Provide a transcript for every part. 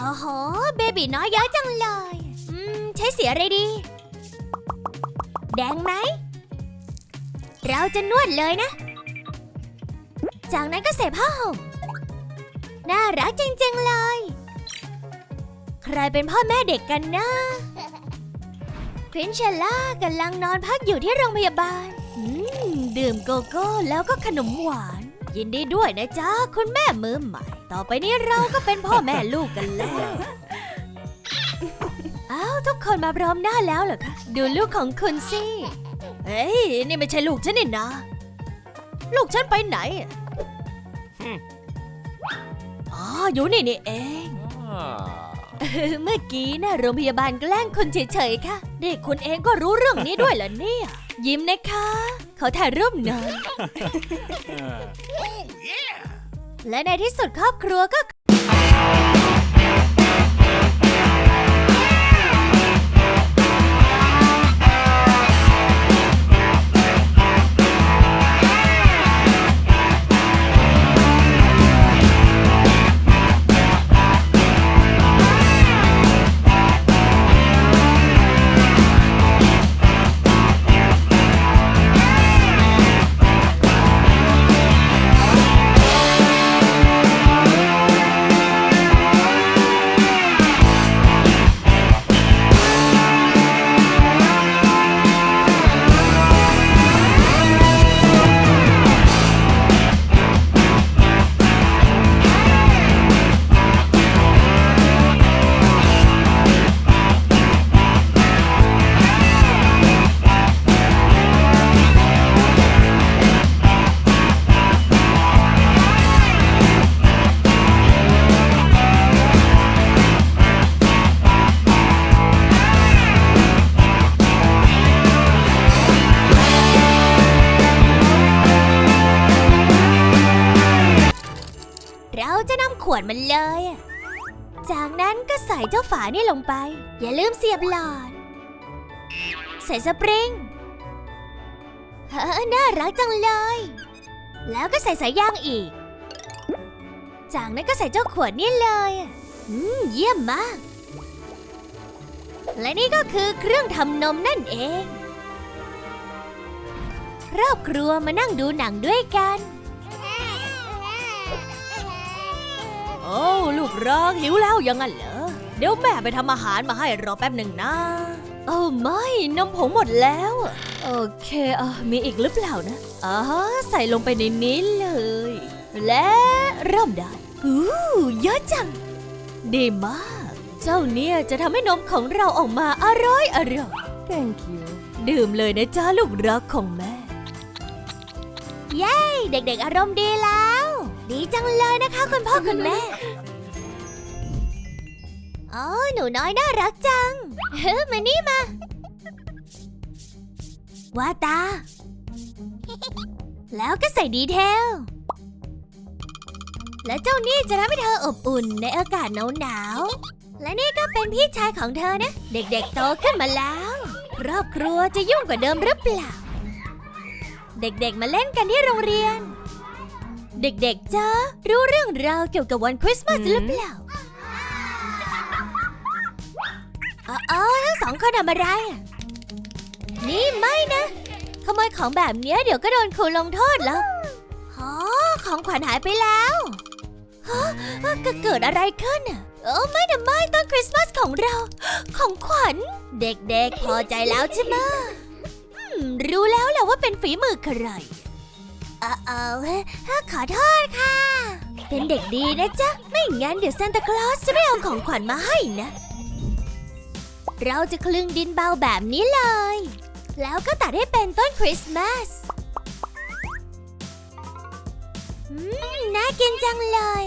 อ๋อโหเบบีน้อยเยอะจังเลย อืม ใช้เสียอะไรดี แดงไหม เราจะนวดเลยนะ จากนั้นก็ใส่ผ้าห่มน่ารักจริงๆเลย ใครเป็นพ่อแม่เด็กกันนะพรินเชลล่ากำลังนอนพักอยู่ที่โรงพยาบาล อืม ดื่มโกโก้แล้วก็ขนมหวาน ยินดีด้วยนะจ๊ะ คุณแม่มือใหม่ ต่อไปนี้เราก็เป็นพ่อแม่ลูกกันแล้ว อ้าวทุกคนมาพร้อมหน้าแล้วเหรอคะ ดูลูกของคุณสิเฮ้ยนี่ไม่ใช่ลูกฉันนี่นะ ลูกฉันไปไหนอะอ๋ออยู่นี่นี่เอง เมื่อกี้นะโรงพยาบาลแกล้งคุณเฉยๆค่ะ เด็กคุณเองก็รู้เรื่องนี้ด้วยเหรอเนี่ย ยิ้มนะคะเขาถ่ายรูปหน่อย และในที่สุดครอบครัวก็ มันเลยอะจากนั้นก็ใส่เจ้าฝานี่ลงไป อย่าลืมเสียบหลอด ใส่สปริงเฮ้อน่ารักจังเลย แล้วก็ใส่สายยางอีก จากนั้นก็ใส่เจ้าขวดนี่เลยอะอืมเยี่ยมมาก และนี่ก็คือเครื่องทำนมนั่นเอง ครอบครัวมานั่งดูหนังด้วยกัน อ้ลูกรักหิวแล้วยังงั้นเหรอ เดี๋ยวแม่ไปทำอาหารมาให้รอแป๊บหนึ่งนะโอ้ไม่นมผงหมดแล้วอะโอเคเออมีอีกหรือเปล่านะอ๋อใส่ลงไปในนี้เลย และเริ่มได้อู้เยอะจัง ดีมาก เจ้าเนี่ยจะทำให้นมของเราออกมาอร่อยอร่อย Thank you. ดื่มเลยนะจ้าลูกรักของแม่ เย้ เด็กๆอารมณ์ดีแล้ว ดีจังเลยนะคะคุณพ่อคุณแม่อ๋อหนูน้อยน่ารักจัง เฮ้ยมานี่มา ว่าตา แล้วก็ใส่ดีเทล และเจ้านี่จะทำให้เธออบอุ่นในอากาศหนาวๆ และนี่ก็เป็นพี่ชายของเธอนะ เด็กๆโตขึ้นมาแล้ว ครอบครัวจะยุ่งกว่าเดิมหรือเปล่า เด็กๆมาเล่นกันที่โรงเรียน เด็กๆจ้ารู้เรื่องราวเกี่ยวกับวันคริสต์มาสหรือเปล่าอ๋ออ๋อทั้งสองคนทำอะไรนี่ไม่นะขโมยของแบบเนี้ยเดี๋ยวก็โดนครูลงโทษแล้วอ๋อของขวัญหายไปแล้วฮะก็เกิดอะไรขึ้นอะโอ้ไม่นะไม่ต้นคริสต์มาสของเรา ของขวัญ เด็กๆ พอใจแล้วใช่ไหมรู้แล้วแหละว่าเป็นฝีมือใคร เออเออขอโทษค่ะ เป็นเด็กดีนะจ๊ะ ไม่งั้นเดี๋ยวซานตาคลอสจะไม่เอาของขวัญมาให้นะ เราจะคลึงดินเบาแบบนี้เลย แล้วก็ตัดให้เป็นต้นคริสต์มาสอืมน่ากินจังเลย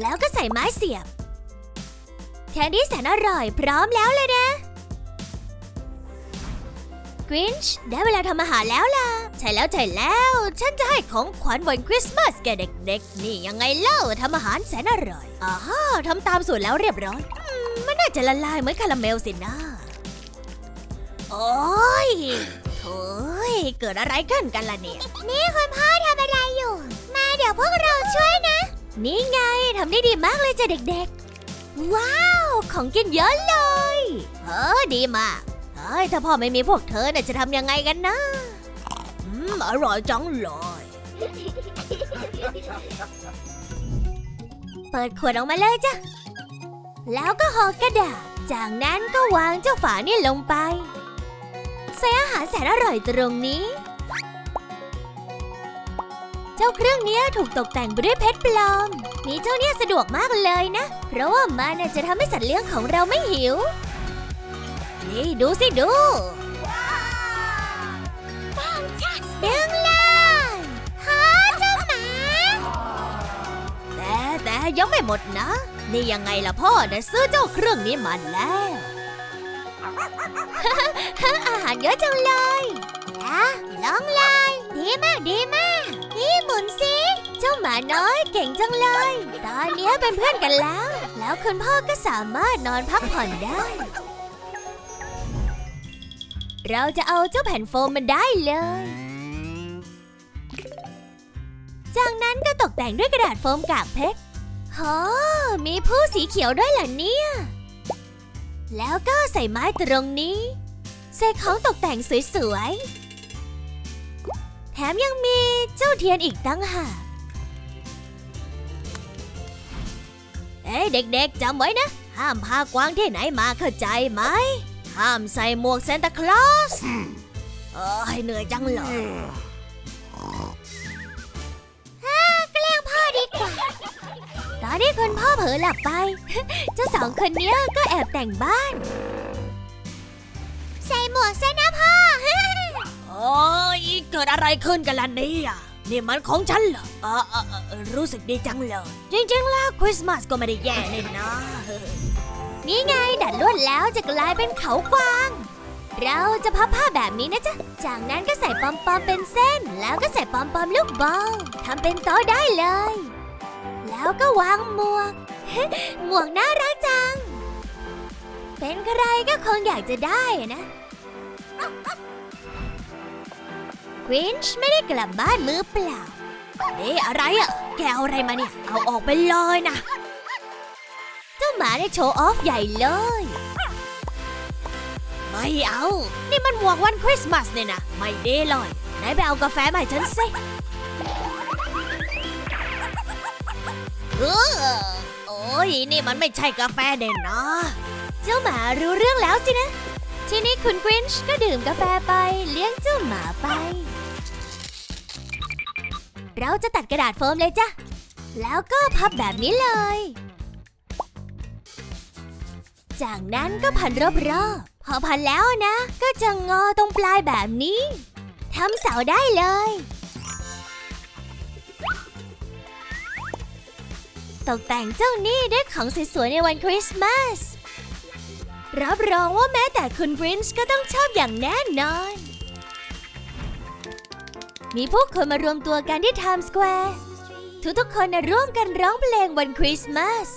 แล้วก็ใส่ไม้เสียบ แคนดี้แสนอร่อยพร้อมแล้วเลยนะ กรินช์ได้เวลาทำอาหารแล้วล่ะ ใช่แล้วใช่แล้ว ฉันจะให้ของขวัญวันคริสต์มาสแก่เด็กๆ นี่ยังไงเล่าทำอาหารแสนอร่อยอ่าฮะทำตามสูตรแล้วเรียบร้อยอมมันน่าจะละลายเหมือนคาราเมลสินะโอ้ยโถ่ยเกิดอะไรขึ้นกันล่ะเนี่ย นี่คุณพ่อทำอะไรอยู่ มาเดี๋ยวพวกเราช่วยนะ นี่ไงทำได้ดีมากเลยจ้ะเด็กๆ ว้าว ของกินเยอะเลย เออดีมาก เฮ้ยถ้าพ่อไม่มีพวกเธอน่ะจะทำยังไงกันนะอืมอร่อยจังเลย เปิดขวดออกมาเลยจ้ะ แล้วก็ห่อกระดาษ จากนั้นก็วางเจ้าฝานี่ลงไป ใส่อาหารแสนอร่อยตรงนี้ เจ้าเครื่องเนี้ยถูกตกแต่งไปด้วยเพชรปลอม มีเจ้าเนี่ยสะดวกมากเลยนะ เพราะว่ามันน่ะจะทำให้สัตว์เลี้ยงของเราไม่หิว นี่ดูสิดูดึงเลยหาเจ้าหมา แต่แต่ยังไม่หมดนะ นี่ยังไงล่ะพ่อนะซื้อเจ้าเครื่องนี้มาแล้ว อาหารเยอะจังเลยอะลองเลย ดีมากดีมาก นี่หมุนสิ เจ้าหมาน้อยเก่งจังเลย ตอนนี้เป็นเพื่อนกันแล้ว แล้วคุณพ่อก็สามารถนอนพักผ่อนได้ เราจะเอาเจ้าแผ่นโฟมมันได้เลย จากนั้นก็ตกแต่งด้วยกระดาษโฟมกากเพชรฮอมีผู้สีเขียวด้วยเหรอเนี่ย แล้วก็ใส่ไม้ตรงนี้ใส่ของตกแต่งสวยๆ แถมยังมีเจ้าเทียนอีกตั้งหากเอ้ยเด็กๆจำไว้นะ ห้ามพากวางที่ไหนมาเข้าใจไหม ห้ามใส่หมวกซานตาคลอสเอ้ยเหนื่อยจังเลยฮ่าแกล้งพ่อดีกว่า ตอนที่คุณพ่อเผลอหลับไป เจ้าสองคนเนี้ยก็แอบแต่งบ้าน ใส่หมวกซะนะพ่อ โอ้ยเกิดอะไรขึ้นกันล่ะเนี่ยนี่มันของฉันเหรอเออเออเออเออรู้สึกดีจังเลย จริงๆแล้วคริสต์มาสก็ไม่ได้แย่เลยนะ นี่ไงดัดลวดแล้วจะกลายเป็นเขากวาง เราจะพับผ้าแบบนี้นะจ๊ะ จากนั้นก็ใส่ปอมปอมเป็นเส้น แล้วก็ใส่ปอมปอมลูกบอลทำเป็นโต๊ะได้เลย แล้วก็วางหมวก หมวกน่ารักจัง เป็นใครก็คงอยากจะได้นะกวินช์ไม่ได้กลับบ้านมือเปล่านี่อะไรอะแกเอาอะไรมาเนี่ย เอาออกไปเลยนะ เจ้าหมาได้โชว์ออฟใหญ่เลย ไม่เอา นี่มันหมวกวันคริสต์มาสเนี่ยนะ ไม่ดีเลยไหนไปเอากาแฟมาให้ฉันสิเออโอ้ยนี่มันไม่ใช่กาแฟเด่นนะ เจ้าหมารู้เรื่องแล้วสินะ ทีนี้คุณกรินช์ก็ดื่มกาแฟไปเลี้ยงเจ้าหมาไป เราจะตัดกระดาษโฟมเลยจ้ะ แล้วก็พับแบบนี้เลย จากนั้นก็พันรอบๆ พอพันแล้วนะ ก็จะงอตรงปลายแบบนี้ทำเสาได้เลย ตกแต่งเจ้านี่ด้วยของสวยๆในวันคริสต์มาส รับรองว่าแม้แต่คุณกรินช์ก็ต้องชอบอย่างแน่นอน มีผู้คนมารวมตัวกันที่ไทม์สแควร์ ทุกๆคนนะร่วมกันร้องเพลงวันคริสต์มาส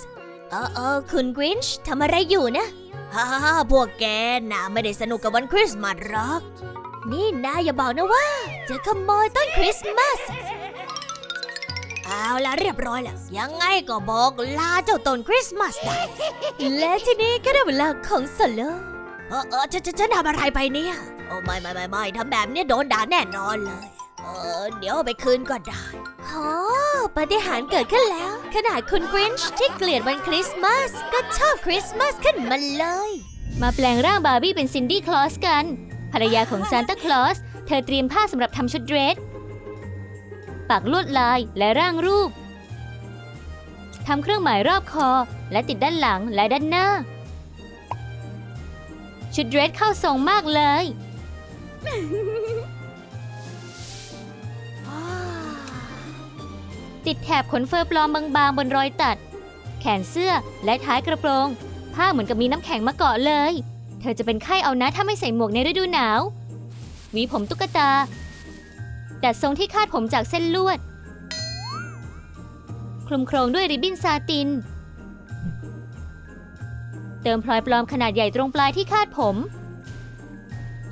ออเออคุณกรินช์ทำอะไรอยู่นะฮ่าฮ่าพวกแกน่ะไม่ได้สนุกกับวันคริสต์มาสหรอก นี่นายอย่าบอกนะว่า จะขโมยต้นคริสต์มาส เอาละเรียบร้อยแล้ว ยังไงก็บอกลาเจ้าต้นคริสต์มาสได้และทีนี้ก็ได้เวลาของสโลเออเออฉันฉันฉันทำอะไรไปเนี่ย โอ้ไม่ไม่ไม่ไม่ทำแบบนี้โดนด่าแน่นอนเลย ออเดี๋ยวเอาไปคืนก็ได้โอ้ปาฏิหาริย์เกิดขึ้นแล้ว ขนาดคุณกรินช์ที่เกลียดวันคริสต์มาส ก็ชอบคริสต์มาสขึ้นมาเลย มาแปลงร่างบาร์บี้เป็นซินดี้คลอสกัน ภรรยาของซานตาคลอส เธอเตรียมผ้าสำหรับทำชุดเดรส ปักลวดลายและร่างรูป ทำเครื่องหมายรอบคอ และติดด้านหลังและด้านหน้า ชุดเดรสเข้าทรงมากเลย ติดแถบขนเฟอร์ปลอมบางๆ บนรอยตัด แขนเสื้อและท้ายกระโปรง ผ้าเหมือนกับมีน้ำแข็งมาเกาะเลย เธอจะเป็นไข้เอานะถ้าไม่ใส่หมวกในฤดูหนาวหวีผมตุ๊กตาดัดทรงที่คาดผมจากเส้นลวด คลุมโครงด้วยริบบิ้นซาติน เติมพลอยปลอมขนาดใหญ่ตรงปลายที่คาดผม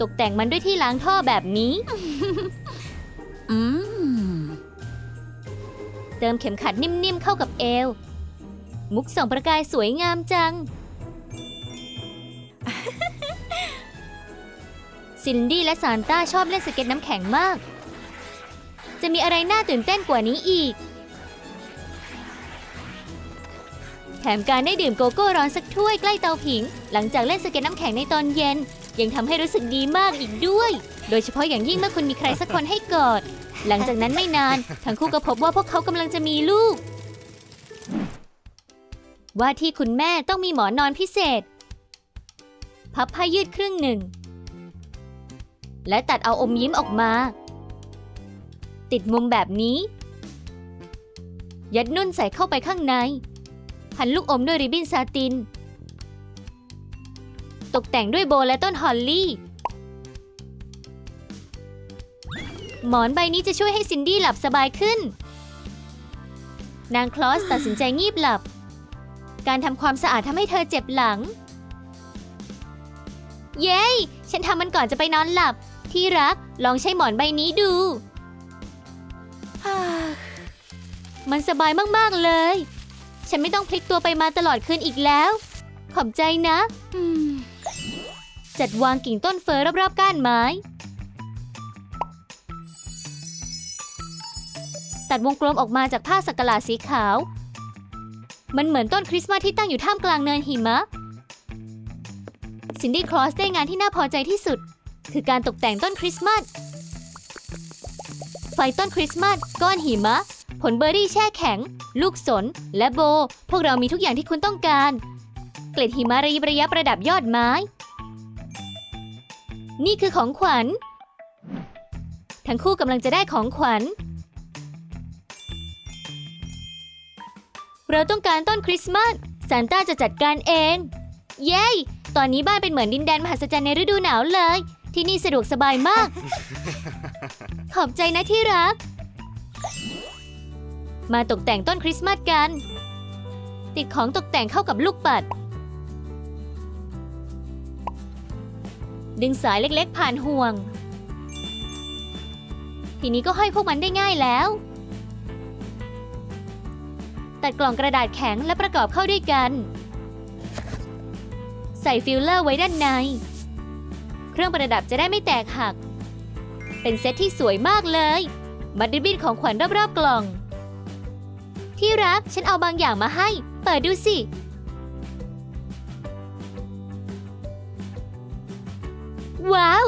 ตกแต่งมันด้วยที่ล้างท่อแบบนี้ อืม เติมเข็มขัดนิ่มๆเข้ากับเอว มุกส่องประกายสวยงามจัง ซินดี้และซานต้าชอบเล่นสเก็ตน้ำแข็งมาก จะมีอะไรน่าตื่นเต้นกว่านี้อีก แถมการได้ดื่มโกโก้ร้อนสักถ้วยใกล้เตาผิง หลังจากเล่นสเก็ตน้ำแข็งในตอนเย็น ยังทำให้รู้สึกดีมากอีกด้วย โดยเฉพาะอย่างยิ่งเมื่อคุณมีใครสักคนให้กอด หลังจากนั้นไม่นาน ทั้งคู่ก็พบว่าพวกเขากำลังจะมีลูก ว่าที่คุณแม่ต้องมีหมอนนอนพิเศษ พับผ้ายืดครึ่งหนึ่ง และตัดเอาอมยิ้มออกมา ติดมุมแบบนี้ ยัดนุ่นใส่เข้าไปข้างใน พันลูกอมด้วยริบบิ้นซาติน ตกแต่งด้วยโบและต้นฮอลลี่ หมอนใบนี้จะช่วยให้ซินดี้หลับสบายขึ้น นางคลอสตัดสินใจงีบหลับ การทำความสะอาดทำให้เธอเจ็บหลัง เย้ ฉันทำมันก่อนจะไปนอนหลับ ที่รักลองใช้หมอนใบนี้ดู มันสบายมาก ๆ เลย ฉันไม่ต้องพลิกตัวไปมาตลอดคืนอีกแล้ว ขอบใจนะ จัดวางกิ่งต้นเฟอรอบๆก้านไม้ ตัดวงกลมออกมาจากผ้าสักหลาสีขาว มันเหมือนต้นคริสต์มาสที่ตั้งอยู่ท่ามกลางเนินหิมะ ซินดี้คลอสได้งานที่น่าพอใจที่สุด คือการตกแต่งต้นคริสต์มาส ไฟต้นคริสต์มาส ก้อนหิมะ ผลเบอร์รี่แช่แข็ง ลูกสน และโบ พวกเรามีทุกอย่างที่คุณต้องการ เกล็ดหิมะระยิบระยับประดับยอดไม้ นี่คือของขวัญ ทั้งคู่กำลังจะได้ของขวัญ เราต้องการต้นคริสต์มาสซานต้าจะจัดการเอง เย้ ตอนนี้บ้านเป็นเหมือนดินแดนมหัศจรรย์ในฤดูหนาวเลย ที่นี่สะดวกสบายมาก ขอบใจนะที่รัก มาตกแต่งต้นคริสต์มาสกัน ติดของตกแต่งเข้ากับลูกปัด ดึงสายเล็กๆผ่านห่วง ทีนี้ก็ห้อยพวกมันได้ง่ายแล้ว ตัดกล่องกระดาษแข็งและประกอบเข้าด้วยกัน ใส่ฟิลเลอร์ไว้ด้านใน เครื่องประดับจะได้ไม่แตกหัก เป็นเซตที่สวยมากเลยมัดริบบิ้นของขวัญรอบๆกล่อง ที่รักฉันเอาบางอย่างมาให้ เปิดดูสิว้าว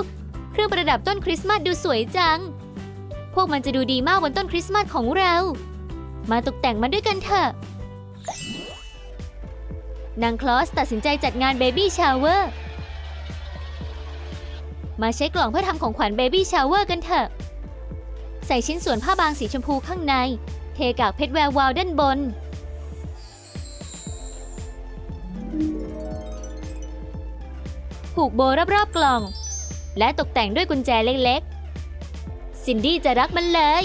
เครื่องประดับต้นคริสต์มาสดูสวยจัง พวกมันจะดูดีมากบนต้นคริสต์มาสของเรา มาตกแต่งมันด้วยกันเถอะ นางคลอสตัดสินใจจัดงานเบบี้ชาวเวอร์ มาใช้กล่องเพื่อทำของขวัญเบบี้ชาวเวอร์กันเถอะ ใส่ชิ้นส่วนผ้าบางสีชมพูข้างใน เทกากเพชรแวววาวด้านบน ผูกโบรอบๆกล่อง และตกแต่งด้วยกุญแจเล็กๆ ซินดี้จะรักมันเลย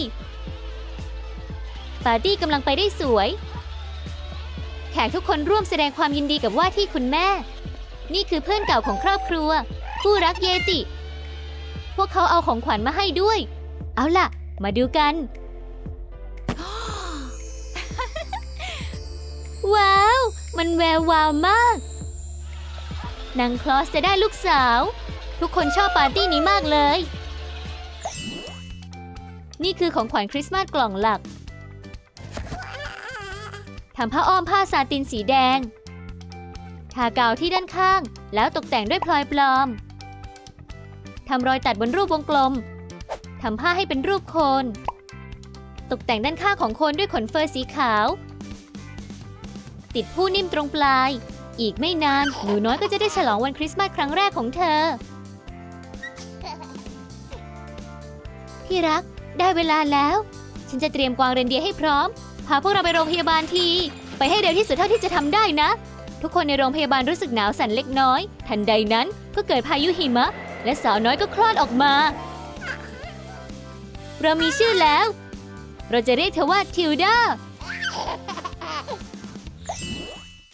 ปาร์ตี้กำลังไปได้สวย แขกทุกคนร่วมแสดงความยินดีกับว่าที่คุณแม่ นี่คือเพื่อนเก่าของครอบครัว คู่รักเยติ พวกเขาเอาของขวัญมาให้ด้วย เอาล่ะ มาดูกัน ว้าว มันแวววาวมาก นางคลอสจะได้ลูกสาว ทุกคนชอบปาร์ตี้นี้มากเลย นี่คือของขวัญคริสต์มาสกล่องหลัก ทำผ้าอ้อมผ้าซาตินสีแดง ทากาวที่ด้านข้าง แล้วตกแต่งด้วยพลอยปลอม ทำรอยตัดบนรูปวงกลม ทำผ้าให้เป็นรูปโคน ตกแต่งด้านข้างของโคนด้วยขนเฟอร์สีขาว ติดผู้นิ่มตรงปลาย อีกไม่นาน หนูน้อยก็จะได้ฉลองวันคริสต์มาสครั้งแรกของเธอ ที่รัก ได้เวลาแล้ว ฉันจะเตรียมกวางเรนเดียร์ให้พร้อม พาพวกเราไปโรงพยาบาลที ไปให้เร็วที่สุดเท่าที่จะทำได้นะ ทุกคนในโรงพยาบาลรู้สึกหนาวสั่นเล็กน้อย ทันใดนั้นก็เกิดพายุหิมะ และสาวน้อยก็คลอดออกมา เรามีชื่อแล้ว เราจะเรียกเธอว่าทิวดา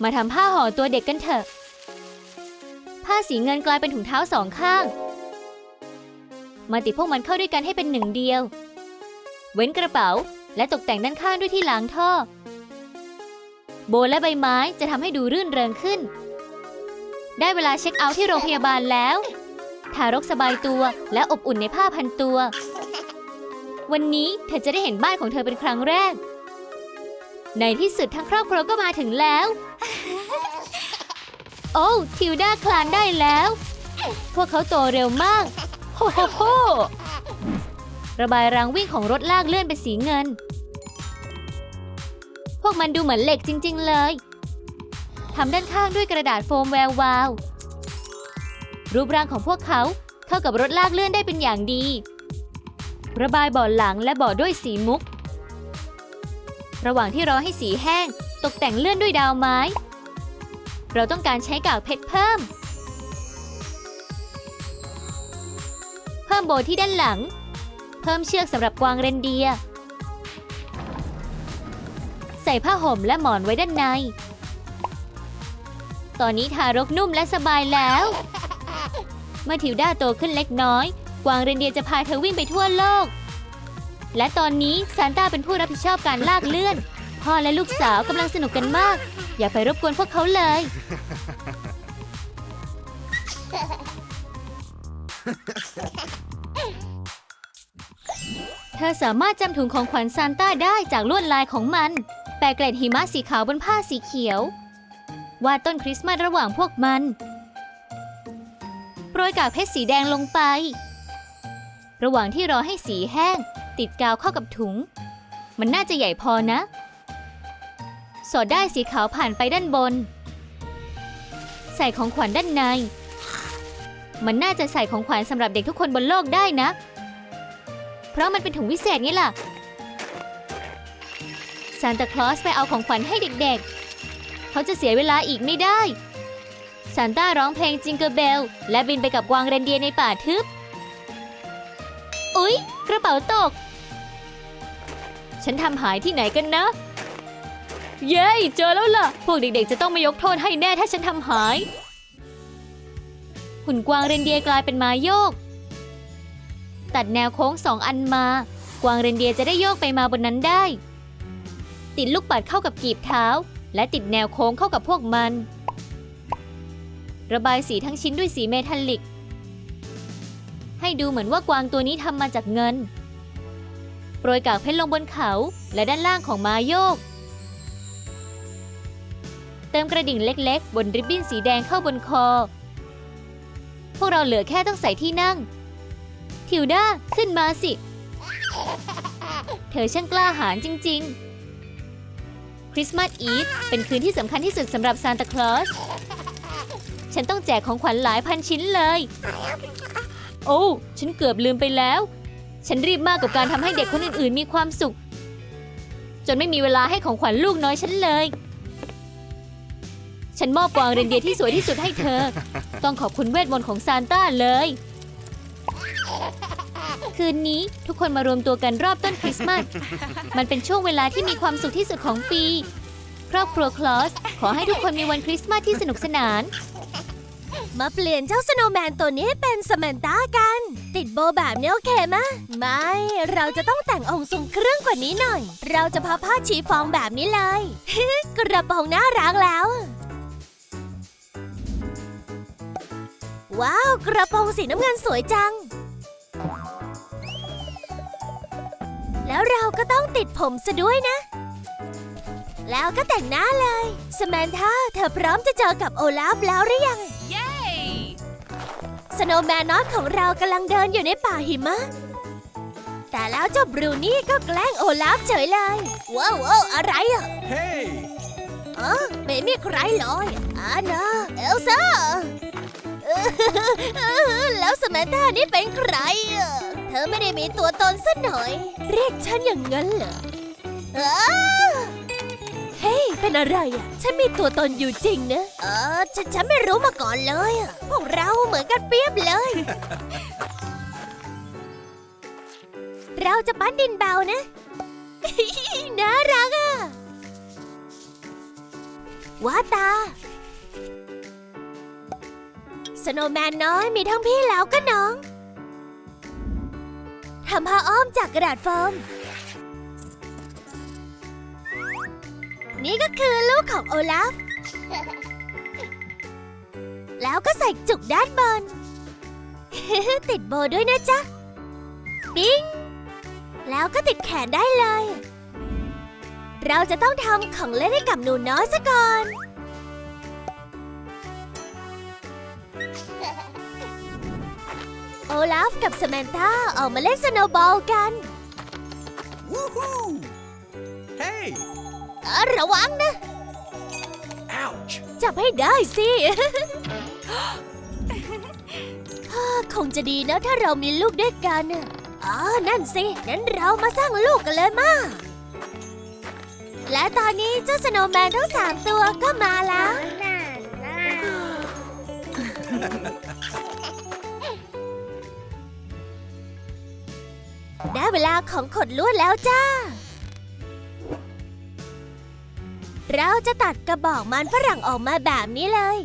มาทำผ้าห่อตัวเด็กกันเถอะ ผ้าสีเงินกลายเป็นถุงเท้าสองข้าง มาติดพวกมันเข้าด้วยกันให้เป็นหนึ่งเดียว เว้นกระเป๋า และตกแต่งด้านข้างด้วยที่ล้างท่อ โบและใบไม้จะทำให้ดูรื่นเริงขึ้น ได้เวลาเช็คเอาท์ที่โรงพยาบาลแล้ว ทารกสบายตัวและอบอุ่นในผ้าพันตัว วันนี้เธอจะได้เห็นบ้านของเธอเป็นครั้งแรก ในที่สุดทั้งครอบครัวก็มาถึงแล้ว โอ้ทิวด้าคลานได้แล้ว พวกเขาโตเร็วมาก โฮโฮโฮ ระบายรางวิ่งของรถลากเลื่อนเป็นสีเงิน พวกมันดูเหมือนเหล็กจริง ๆ เลยทำด้านข้างด้วยกระดาษโฟมแวววาว รูปร่างของพวกเขาเข้ากับรถลากเลื่อนได้เป็นอย่างดี ระบายบาะหลังและบาะด้วยสีมุก ระหว่างที่รอให้สีแห้ง ตกแต่งเลื่อนด้วยดาวไม้ เราต้องการใช้กากเพชรเพิ่ม เพิ่มโบที่ด้านหลัง พิ่มเชือกสำหรับกวางเรนเดีย ใส่ผ้าห่มและหมอนไว้ด้านใน ตอนนี้ทารกนุ่มและสบายแล้ว เมื่อทิวด้าโตขึ้นเล็กน้อย กวางเรนเดียจะพาเธอวิ่งไปทั่วโลก และตอนนี้ซานต้าเป็นผู้รับผิดชอบการลากเลื่อน พ่อและลูกสาวกำลังสนุกกันมาก อย่าไปรบกวนพวกเขาเลย ธอสามารถจำถุงของขวัญซานต้าได้จากลวดลายของมัน แปะเกล็ดหิมะสีขาวบนผ้าสีเขียว วาดต้นคริสต์มาสระหว่างพวกมัน โปรยกากเพชรสีแดงลงไป ระหว่างที่รอให้สีแห้ง ติดกาวเข้ากับถุง มันน่าจะใหญ่พอนะ สอดได้สีขาวผ่านไปด้านบน ใส่ของขวัญด้านใน มันน่าจะใส่ของขวัญสำหรับเด็กทุกคนบนโลกได้นะ เพราะมันเป็นถุงวิเศษไงล่ะซานตาคลอสไปเอาของขวัญให้เด็กๆ เขาจะเสียเวลาอีกไม่ได้ซานต้าร้องเพลงจิงเกอร์เบล และบินไปกับกวางเรนเดียในป่าทึบ อุ๊ย กระเป๋าตก ฉันทำหายที่ไหนกันนะ เย้ เจอแล้วล่ะ พวกเด็กๆ จะต้องมายกโทษให้แน่ถ้าฉันทำหาย หุ่นกวางเรนเดียกลายเป็นม้าโยก ตัดแนวโค้งสองอันมา กวางเรนเดียร์จะได้โยกไปมาบนนั้นได้ ติดลูกปัดเข้ากับกีบเท้า และติดแนวโค้งเข้ากับพวกมัน ระบายสีทั้งชิ้นด้วยสีเมทัลลิก ให้ดูเหมือนว่ากวางตัวนี้ทำมาจากเงิน โปรยกากเพชรลงบนเขาและด้านล่างของมาโยก เติมกระดิ่งเล็ก ๆ บนริบบิ้นสีแดงเข้าบนคอ พวกเราเหลือแค่ต้องใส่ที่นั่ง ทิวด้าขึ้นมาสิ เธอช่างกล้าหาญจริง ๆ คริสต์มาสอีฟเป็นคืนที่สำคัญที่สุดสำหรับซานตาคลอส ฉันต้องแจกของขวัญหลายพันชิ้นเลย โอ้ ฉันเกือบลืมไปแล้ว ฉันรีบมากกับการทำให้เด็กคนอื่น ๆ มีความสุข จนไม่มีเวลาให้ของขวัญลูกน้อยฉันเลย ฉันมอบกวางเรนเดียร์ที่สวยที่สุดให้เธอ ต้องขอบคุณเวทมนต์ของซานต้าเลย คืนนี้ทุกคนมารวมตัวกันรอบต้นคริสต์มาส มันเป็นช่วงเวลาที่มีความสุขที่สุดของปี ครอบครัวคลอส ขอให้ทุกคนมีวันคริสต์มาสที่สนุกสนาน มาเปลี่ยนเจ้าสโนว์แมนตัวนี้ให้เป็นสแมนต้ากัน ติดโบแบบนี้โอเคมะ ไม่ เราจะต้องแต่งองค์ทรงเครื่องกว่านี้หน่อย เราจะพับผ้าชีฟองแบบนี้เลย กระโปรงน่ารักแล้ว ว้าว กระโปรงสีน้ำเงินสวยจัง แล้วเราก็ต้องติดผมซะด้วยนะ แล้วก็แต่งหน้าเลยสแมนธาเธอพร้อมจะเจอกับโอลาฟแล้วหรือยังสโนว์แมนน้อยของเรากำลังเดินอยู่ในป่าหิมะ แต่แล้วเจ้าบรูนี่ก็แกล้งโอลาฟเฉยเลย ว้าวว้าวอะไรอะ Hey! เออไม่มีใครเลยอานะเอลซ่าเออเออแล้วสแมนธานี่เป็นใครอะเธอไม่ได้มีตัวตนสักหน่อย เรียกฉันอย่างนั้นเหรอเออเฮ้ยเป็นอะไรอะ ฉันมีตัวตนอยู่จริงนะ เออฉันฉันไม่รู้มาก่อนเลยอะพวกเราเหมือนกันเปรียบเลย เราจะปั้นดินเบานะ น่ารักอะว้าตา สโนว์แมนน้อยมีทั้งพี่แล้วก็น้อง ทำผ้าอ้อมจากกระดาษโฟม นี่ก็คือลูกของโอลาฟ แล้วก็ใส่จุกด้านบน ติดโบด้วยนะจ๊ะ ปิ้ง แล้วก็ติดแขนได้เลย เราจะต้องทำของเล่นให้กับหนูน้อยซะก่อน อลาฟกับสแมนธาออกมาเล่นสโนว์บอลกัน Woohoo! Hey! เออระวังนะ Ouch! จับให้ได้สิฮ่าคงจะดีนะถ้าเรามีลูกด้วยกันน่ะอ๋อนั่นสิ งั้นเรามาสร้างลูกกันเลยมา และตอนนี้เจ้าสโนว์แมนทั้งสามตัวก็มาแล้ว ได้เวลาของขดลวดแล้วจ้า เราจะตัดกระบอกมันฝรั่งออกมาแบบนี้เลย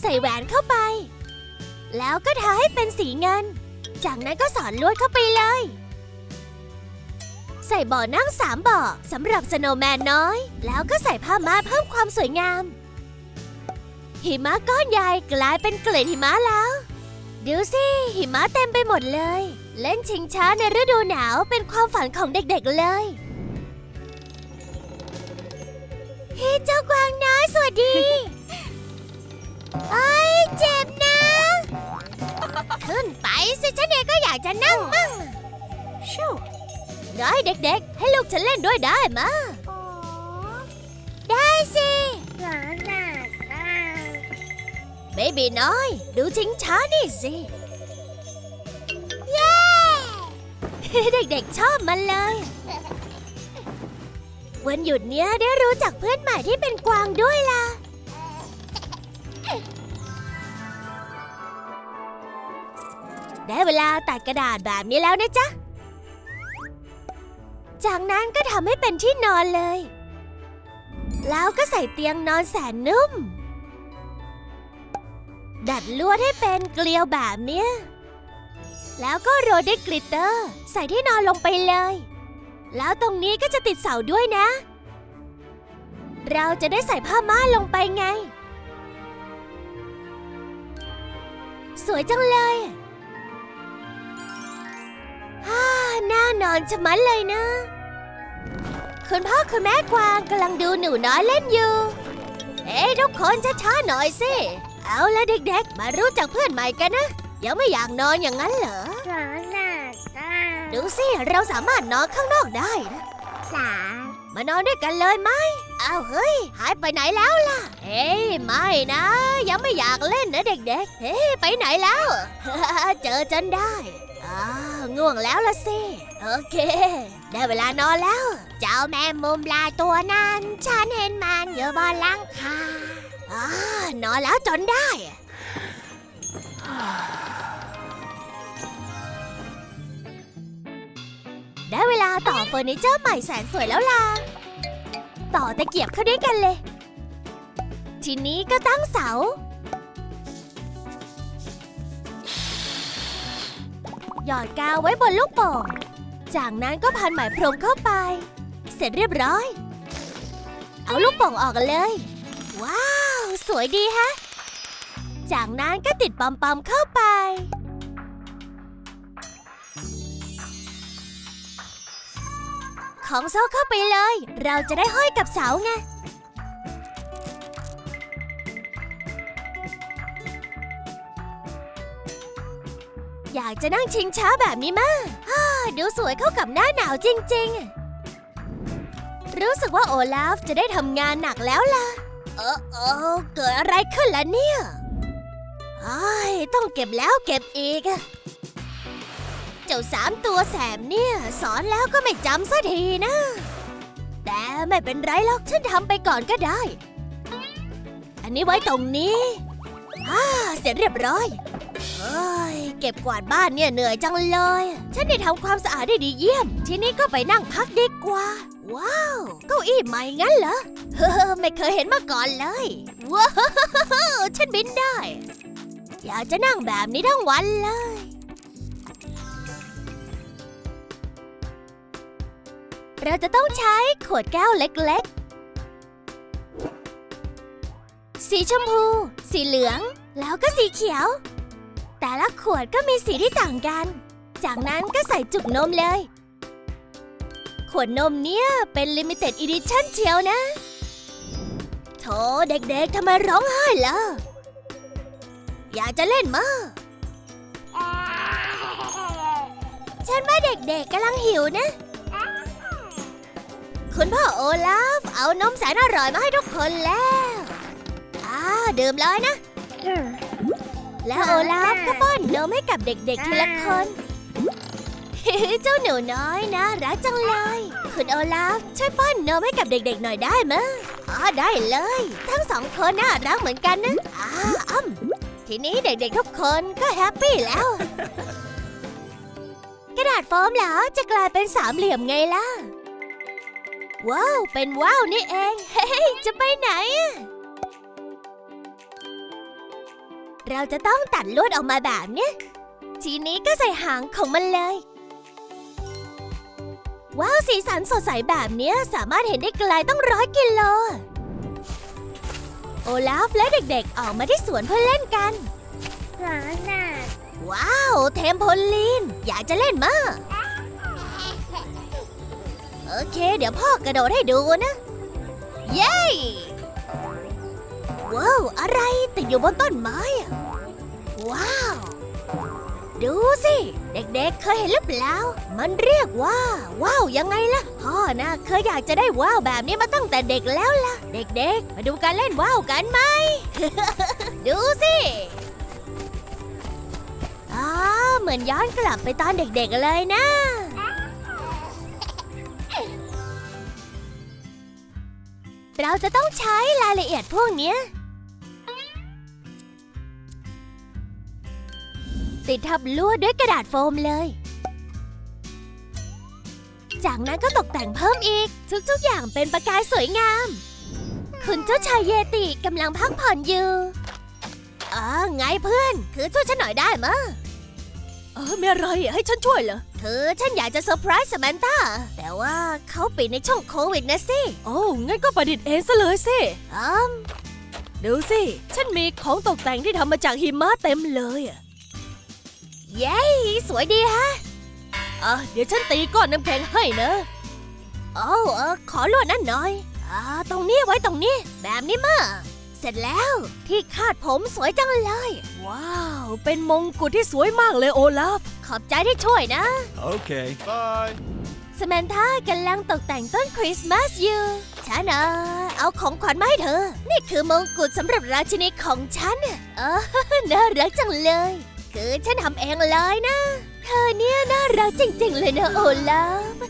ใส่แหวนเข้าไป แล้วก็ทาให้เป็นสีเงิน จากนั้นก็สอนลวดเข้าไปเลย ใส่บ่อนั่งสามบ่อสำหรับสโนว์แมนน้อย แล้วก็ใส่ผ้าม่านเพิ่มความสวยงาม หิมะก้อนใหญ่กลายเป็นเกล็ดหิมะแล้ว ดูสิหิมะเต็มไปหมดเลย เล่นชิงช้าในฤดูหนาวเป็นความฝันของเด็กๆเลยเฮ้เจ้ากวางน้อยสวัสดีไอ้ยเจ็บนะ ขึ้นไปสิฉันเองก็อยากจะนั่งมั่งชูน้อยเด็กๆ ให้ลูกฉันเล่นด้วยได้มะได้สิ เบบีน้อย ดูชิงช้านี่สิ เย้ เด็กๆชอบมันเลย วันหยุดเนี้ยได้รู้จักเพื่อนใหม่ที่เป็นกวางด้วยล่ะ ได้เวลาตัดกระดาษแบบนี้แล้วนะจ๊ะ จากนั้นก็ทำให้เป็นที่นอนเลย แล้วก็ใส่เตียงนอนแสนนุ่ม ดัดลวดให้เป็นเกลียวแบบเนี้ย แล้วก็โรยด้วยกลิตเตอร์ ใส่ที่นอนลงไปเลย แล้วตรงนี้ก็จะติดเสาด้วยนะ เราจะได้ใส่ผ้าม่านลงไปไง สวยจังเลยฮ่าน่านอนชะมัดเลยนะ คุณพ่อคุณแม่กวางกำลังดูหนูน้อยเล่นอยู่ เอ้ยทุกคนช้าๆหน่อยสิ เอาละเด็กๆ มารู้จักเพื่อนใหม่กันนะ ยังไม่อยากนอนอย่างนั้นเหรอดูสิ เราสามารถนอนข้างนอกได้นะมานอนด้วยกันเลยไหมอ้าวเฮ้ย หายไปไหนแล้วล่ะเฮ้ยไม่นะ ยังไม่อยากเล่นนะเด็กๆ เฮ้ยไปไหนแล้ว เจอจนได้อ้าวง่วงแล้วละสิ โอเค ได้เวลานอนแล้ว เจ้าแม่มุมลายตัวนั้น ฉันเห็นมันอยู่บนหลังคา อ้านอนแล้วจนได้ ได้เวลาต่อเฟอร์นิเจอร์ใหม่แสนสวยแล้วล่ะ ต่อตะเกียบเข้าด้วยกันเลย ทีนี้ก็ตั้งเสา หยอดกาวไว้บนลูกโป่ง จากนั้นก็พันไหมพรมเข้าไป เสร็จเรียบร้อย เอาลูกโป่งออกกันเลย ว้าว สวยดีฮะ จากนั้นก็ติดปอมๆเข้าไป ของโซ่เข้าไปเลย เราจะได้ห้อยกับเสาไงอยากจะนั่งชิงช้าแบบนี้มากดูสวยเข้ากับหน้าหนาวจริงๆ รู้สึกว่าโอลาฟจะได้ทำงานหนักแล้วล่ะ เออเออเกิดอะไรขึ้นล่ะเนี่ยอ้ต้องเก็บแล้วเก็บอีก เจ้าสามตัวแสบเนี่ย สอนแล้วก็ไม่จำสักทีนะ แต่ไม่เป็นไรหรอกฉันทำไปก่อนก็ได้ อันนี้ไว้ตรงนี้อ่าเสร็จเรียบร้อย เฮ้ยเก็บกวาดบ้านเนี่ยเหนื่อยจังเลย ฉันได้ทำความสะอาดได้ดีเยี่ยม ทีนี้ก็ไปนั่งพักดีกว่า ว้าว เก้าอี้ใหม่งั้นเหรอเฮ้อไม่เคยเห็นมาก่อนเลย ว้าวฉันบินได้ อยากจะนั่งแบบนี้ทั้งวันเลยเราจะต้องใช้ขวดแก้วเล็กๆ สีชมพู สีเหลือง แล้วก็สีเขียว แต่ละขวดก็มีสีที่ต่างกัน จากนั้นก็ใส่จุกนมเลย ขวดนมเนี่ยเป็น Limited Edition เชียวนะโถเด็กๆทำไมร้องไห้ล่ะ อยากจะเล่นมาฉันว่าเด็กๆกำลังหิวนะ คุณพ่อโอลาฟเอานมแสนอร่อยมาให้ทุกคนแล้วอ่าดื่มเลยนะ แล้วโอลาฟก็ป้อนนมให้กับเด็กๆทีละคนเจ้าหนูน้อยนะรักจังเลย คุณโอลาฟช่วยป้อนนมให้กับเด็กๆหน่อยได้ไหมอ๋อได้เลย ทั้งสองคนน่ารักเหมือนกันนะอ่าอ้ำทีนี้เด็กๆทุกคนก็แฮปปี้แล้ว กระดาษโฟมเหรอจะกลายเป็นสามเหลี่ยมไงล่ะ ว้าว เป็นว้าวนี่เอง เฮ้ยจะไปไหนอะ เราจะต้องตัดลวดออกมาแบบเนี้ย ทีนี้ก็ใส่หางของมันเลย ว้าว สีสันสดใสแบบเนี้ยสามารถเห็นได้ไกลต้องร้อยกิโล โอลาฟและเด็กๆออกมาที่สวนเพื่อเล่นกันว้าว เทมโพลีน อยากจะเล่นมากโอเค เดี๋ยวพ่อกระโดดให้ดูนะ เย้ ว้าวอะไรติดอยู่บนต้นไม้อะว้าว ดูสิ เด็กๆ เคยเห็นหรือเปล่า มันเรียกว่า ว้าวยังไงล่ะ พ่อนะเคยอยากจะได้ว้าวแบบนี้มาตั้งแต่เด็กแล้วล่ะ เด็กๆ มาดูการเล่นว้าวกันไหม ดูสิอ๋อเหมือนย้อนกลับไปตอนเด็กๆเลยนะเราจะต้องใช้รายละเอียดพวกนี้ ติดทับลวดด้วยกระดาษโฟมเลย จากนั้นก็ตกแต่งเพิ่มอีก ทุกๆอย่างเป็นประกายสวยงาม คุณเจ้าชายเยติกำลังพักผ่อนอยู่อ๋อไงเพื่อน คือช่วยฉันหน่อยได้มะเออไม่อะไรอะให้ฉันช่วยเหรอคือฉันอยากจะเซอร์ไพรส์สมันตาแต่ว่าเขาปิดในช่วงโควิดนะสิ โอ้งั้นก็ประดิษฐ์เองซะเลยสิอืมดูสิ ฉันมีของตกแต่งที่ทำมาจากหิมะเต็มเลยอะ เย้ สวยดีฮะอะเดี๋ยวฉันตีก้อนน้ำแข็งให้นะโอ้เออขอลวดนั่นหน่อยอ่าตรงนี้ไว้ตรงนี้ แบบนี้มาเสร็จแล้วที่คาดผมสวยจังเลย ว้าว เป็นมงกุฎที่สวยมากเลยโอลาฟ ขอบใจที่ช่วยนะ Okay. Bye. สแมนธากำลังตกแต่งต้นคริสต์มาสอยู่ฉันเออเอาของขวัญมาให้เธอ นี่คือมงกุฎสำหรับราชินีของฉัน เออ น่ารักจังเลย คือฉันทำเองเลยนะ เธอเนี่ยน่ารักจริงๆเลยนะโอลาฟ